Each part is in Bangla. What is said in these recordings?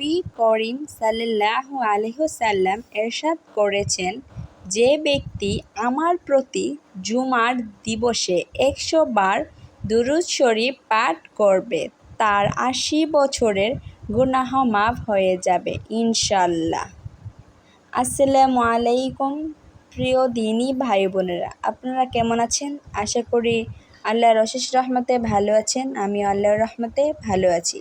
নবী করিম সাল্লাল্লাহু আলাইহি ওয়াসাল্লাম এরশাদ করেছেন যে ব্যক্তি আমার প্রতি জুমার দিবসে একশো বার দুরূদ শরীফ পাঠ করবে, তার আশি বছরের গুনাহ মাফ হয়ে যাবে ইনশাল্লাহ আসসালামু আলাইকুম, প্রিয় দিনী ভাই বোনেরা, আপনারা কেমন আছেন? আশা করি আল্লাহর অশেষ রহমতে ভালো আছেন আমি আল্লাহর রহমতে ভালো আছি।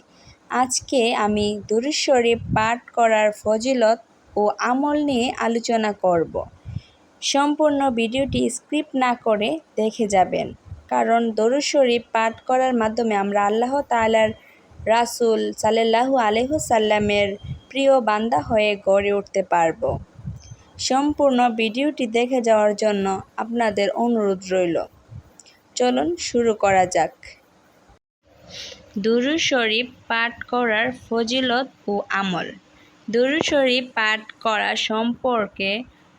আজকে আমি দুরূদ পাঠ করার ফজিলত ও আমল নিয়ে আলোচনা করব। সম্পূর্ণ ভিডিওটি স্ক্রিপ্ট না করে দেখে যাবেন, কারণ দরুদ শরীফ পাঠ করার মাধ্যমে আমরা আল্লাহ তালার রাসুল সাল্লাহু আলহ্লামের প্রিয় বান্দা হয়ে গড়ে উঠতে পারব। সম্পূর্ণ ভিডিওটি দেখে যাওয়ার জন্য আপনাদের অনুরোধ রইল। চলুন শুরু করা যাক। দুরুদ শরীফ পাঠ করার ফজিলত ও আমল। দুরু শরীফ পাঠ করা সম্পর্কে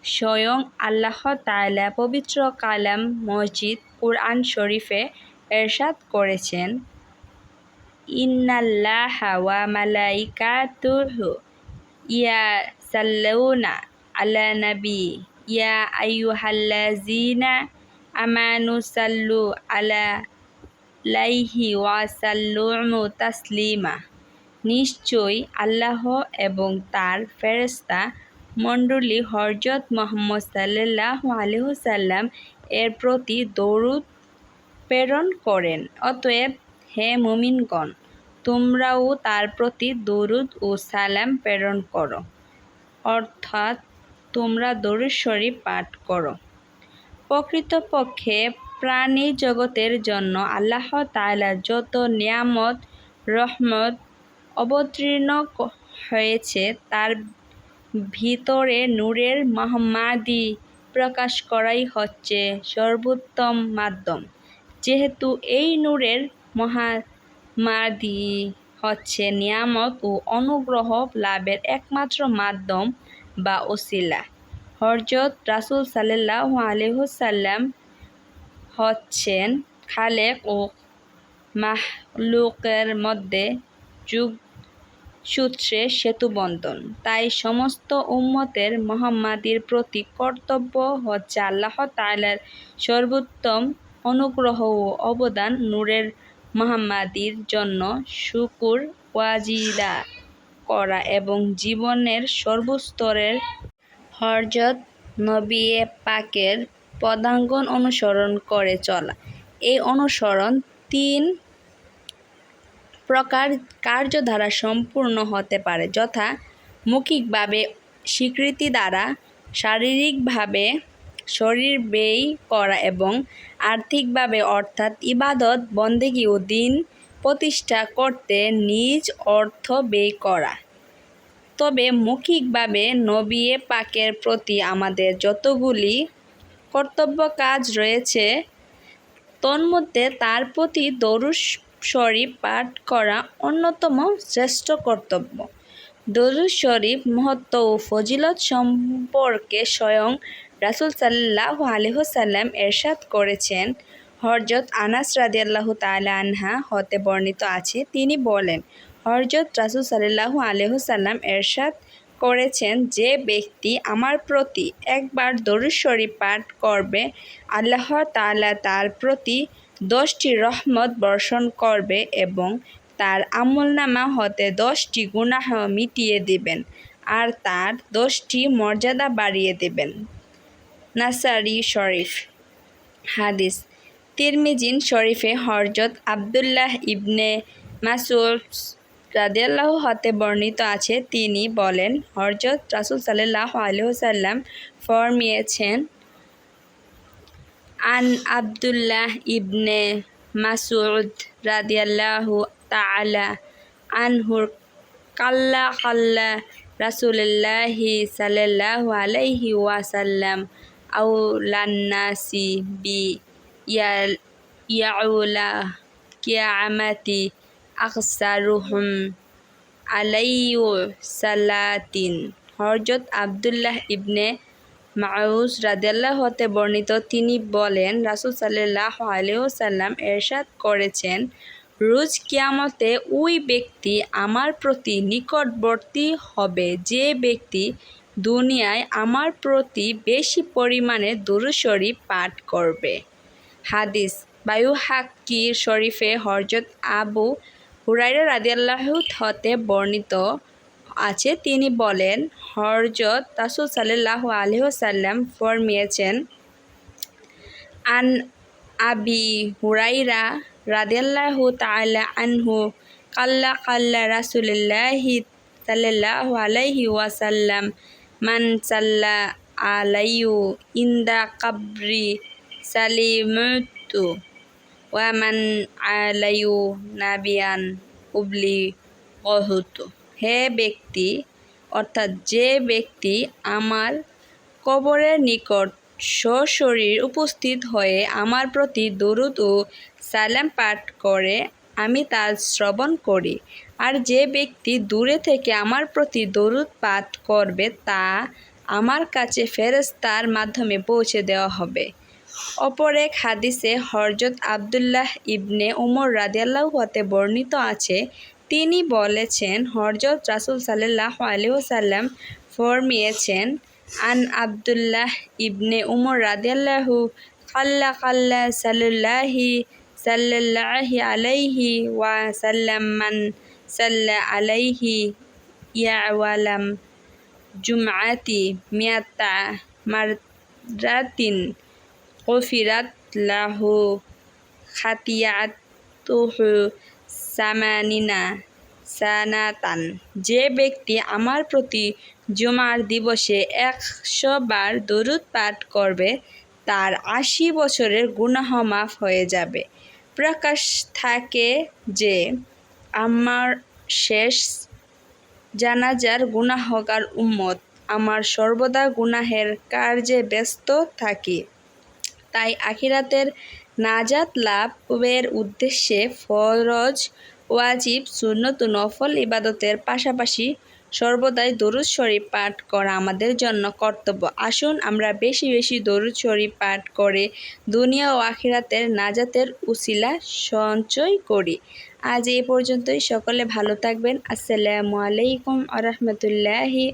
স্বয়ং আল্লাহ তাআলা পবিত্র কালাম মসজিদ কুরআন শরীফে এরশাদ করেছেন, ইন্নাল্লাহা ওয়া মালাইকাতুহু ইয়াসাল্লুনা আলা নবী, ইয়া আইয়ুহাল্লাযীনা আমানু সাল্লু আলা লাইহি ওয়াসাল্লুমু তাসলিমা। নিশ্চয়ই আল্লাহ এবং তার ফেরেশতা মণ্ডলী হরজত মোহাম্মদ সাল্লাহ আলহ্লাম এর প্রতি দরুদ প্রেরণ করেন। অতএব, হে মুমিনগণ, তোমরাও তার প্রতি দরুদ ও সালাম প্রেরণ করো। অর্থাৎ, তোমরা দরুদ শরীফ পাঠ করো। প্রকৃতপক্ষে প্রাণী জগতের জন্য আল্লাহ তাআলা যত নিয়ামত, রহমত অবতীর্ণ হয়েছে, তার ভিতরে নূরের মহামাদি প্রকাশ করাই হচ্ছে সর্বোত্তম মাধ্যম। যেহেতু এই নূরের মহামাদি হচ্ছে নিয়ামত ও অনুগ্রহ লাভের একমাত্র মাধ্যম বা ওসিলা। হরজত রাসুল সাল্লাহ আলহ্লাম হচ্ছেন খালেক ও মাহলুকের মধ্যে যুগ সূত্রে সেতুবন্ধন তাই সমস্ত উম্মতের মোহাম্মাদির প্রতি কর্তব্য হচ্ছে আল্লাহ তালার সর্বোত্তম অনুগ্রহ ও অবদান নূরের মোহাম্মাদির জন্য শুকুর ওয়াজিদা করা এবং জীবনের সর্বস্তরের হরজত নবিয়ে পাকের পদাঙ্গন অনুসরণ করে চলা। এই অনুসরণ তিন প্রকার কার্যধারা সম্পূর্ণ হতে পারে, যথা মৌখিকভাবে স্বীকৃতি দ্বারা, শারীরিকভাবে শরীর ব্যয় করা এবং আর্থিকভাবে অর্থাৎ ইবাদত, বন্দেগী ও দিন প্রতিষ্ঠা করতে নিজ অর্থ ব্যয় করা। তবে মৌখিকভাবে নবিয়ে পাকের প্রতি আমাদের যতগুলি কর্তব্য কাজ রয়েছে। তন্মধ্যে তার প্রতি দরুদ শরীফ পাঠ করা অন্যতম শ্রেষ্ঠ কর্তব্য। দরুদ শরীফ মহত্ব ও ফজিলত সম্পর্কে স্বয়ং রাসুল সাল্লাহ আলহ্লাম এরশাদ করেছেন। হরজত আনাস রাদিয়াল্লাহ তালা আনহা হতে বর্ণিত আছে। তিনি বলেন হরজত রাসুল সাল্লাহ আলহ্লাম এরশাদ করেছেন যে ব্যক্তি আমার প্রতি একবার দরুদ শরীফ পাঠ করবে, আল্লাহ তাআলা তার প্রতি দশটি রহমত বর্ষণ করবে এবং তার আমলনামা হতে দশটি গুনাহ মিটিয়ে দেবেন আর তার দশটি মর্যাদা বাড়িয়ে দেবেন। নাসারি শরীফ হাদিস। তিরমিজিন শরীফে হরজত আবদুল্লাহ ইবনে মাসুদ রাদিয়াল্লাহু হতে বর্ণিত আছে, তিনি বলেন হরজত রাসুল সাল্লাহ আলহ্লাম ফরমিয়েছেন, আন আবদুল্লাহ ইবনে মাসুদ রাদিয়াল্লাহু তাআলা আনহুর কাল্লা কাল্লা রাসুলিল্লাহি সাল্লাল্লাহু আলাইহি ওয়াসাল্লাম আউলান্নাসি বি ইয়াউলা কিয়ামাতি আকসারুহুম আলাইয়ু সালাতিন। হরজত আবদুল্লাহ ইবনে মাউস রাদিয়াল্লাহ হতে বর্ণিত, তিনি বলেন, রাসুল সাল্লাহ আলিয়াল্লাম এরশাদ করেছেন, রোজ কিয়ামতে ওই ব্যক্তি আমার প্রতি নিকটবর্তী হবে। যে ব্যক্তি দুনিয়ায় আমার প্রতি বেশি পরিমাণে দুরূদ পাঠ করবে। হাদিস বায়ুহাক্কি শরীফে হরজত আবু হুরাইরা রাদিয়াল্লাহু হতে বর্ণিত আছে। তিনি বলেন হরজত রাসুল সাল্লাহ আলহিহসাল্লাম ফরমিয়েছেন, আন আবি হুরাইরা রাদিয়াল্লাহু তাআলা আনহু কাল্লা কাল্লা রাসুলিল্লাহি সাল্লাল্লাহু আলাইহি ওয়াসাল্লাম, মান সাল্লা আলাইয়ু ইন্দা কাবরি সালিমতু। ওয়া মান আলাইয়ু নাবিয়ান উবলি কহুতু হে ব্যক্তি, অর্থাৎ যে ব্যক্তি আমার কবরের নিকট সশরীর উপস্থিত হয়ে আমার প্রতি দরুদ ও সালাম পাঠ করে, আমি তার শ্রবণ করি। আর যে ব্যক্তি দূরে থেকে আমার প্রতি দরুদ পাঠ করবে, তা আমার কাছে ফেরেস্তার মাধ্যমে পৌঁছে দেওয়া হবে। অপর এক হাদিসে হরজত আবদুল্লাহ ইবনে উমর রাদিয়াল্লাহ হতে বর্ণিত আছে, তিনি বলেছেন হরজত রাসুল সাল্লাহ আলহিসাল্লাম ফরমিয়েছেন, আন আবদুল্লাহ ইবনে উমর রাদিয়াল্লাহু কাল্লা কাল্লা সাল্লাহি সাল্লাহি আলাইহি ওয়া সাল্লাম মান সাল্লা আলাইহি ইয়াওয়ালাম জুমআতি মিয়াতা মাররাতিন। গফিরাত লাহু খাতিয়াতুহু সামানিনা সানাতান যে ব্যক্তি আমার প্রতি জুমার দিবসে একশো বার দরুদ পাঠ করবে, তার আশি বছরের গুনাহ মাফ হয়ে যাবে। প্রকাশ থাকে যে, আমার শেষ জানাজার গুনাহগার উম্মত আমার সর্বদা গুনাহের কার্যে ব্যস্ত থাকি। তাই আখিরাতের নাজাত লাভের উদ্দেশ্যে ফরজ, ওয়াজিব, সুন্নত, নফল ইবাদতের পাশাপাশি সর্বদাই দরুদ শরীফ পাঠ করা আমাদের জন্য কর্তব্য। আসুন আমরা বেশি বেশি দরুদ শরীফ পাঠ করে দুনিয়া ও আখিরাতের নাজাতের উসিলা সঞ্চয় করি। আজ এই পর্যন্তই। সকলে ভালো থাকবেন। আসসালামু আলাইকুম আ রহমতুল্লাহি